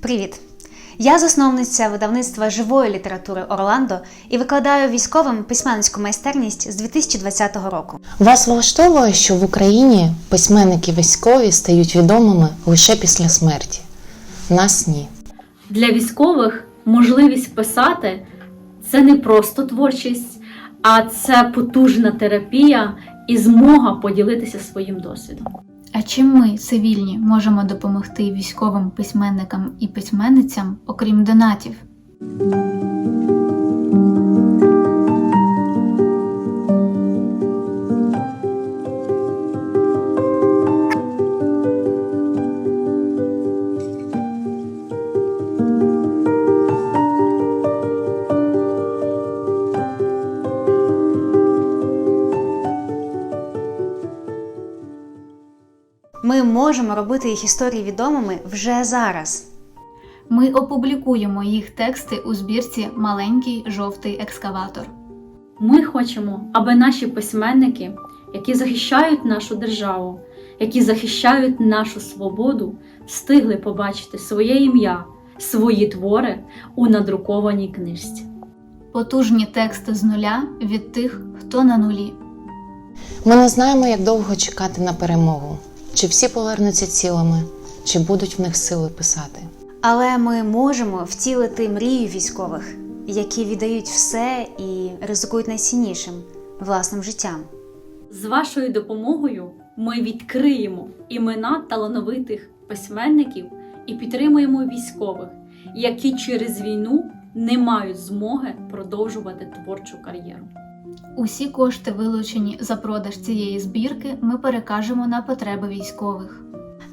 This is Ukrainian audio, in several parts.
Привіт! Я засновниця видавництва живої літератури Орландо і викладаю військовим письменницьку майстерність з 2020 року. Вас влаштовує, що в Україні письменники військові стають відомими лише після смерті. Нас ні. Для військових можливість писати це не просто творчість, а це потужна терапія і змога поділитися своїм досвідом. А чим ми, цивільні, можемо допомогти військовим письменникам і письменницям, окрім донатів? Ми можемо робити їх історії відомими вже зараз. Ми опублікуємо їх тексти у збірці Маленький жовтий екскаватор. Ми хочемо, аби наші письменники, які захищають нашу державу, які захищають нашу свободу, встигли побачити своє ім'я, свої твори у надрукованій книжці. Потужні тексти з нуля від тих, хто на нулі. Ми не знаємо, як довго чекати на перемогу, чи всі повернуться цілими, чи будуть в них сили писати. Але ми можемо втілити мрію військових, які віддають все і ризикують найціннішим власним життям. З вашою допомогою ми відкриємо імена талановитих письменників і підтримуємо військових, які через війну не мають змоги продовжувати творчу кар'єру. Усі кошти, вилучені за продаж цієї збірки, ми перекажемо на потреби військових.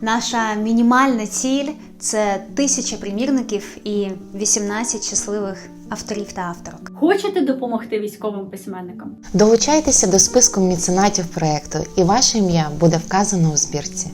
Наша мінімальна ціль це тисяча примірників і 18 щасливих авторів та авторок. Хочете допомогти військовим письменникам? Долучайтеся до списку меценатів проєкту, і ваше ім'я буде вказано у збірці.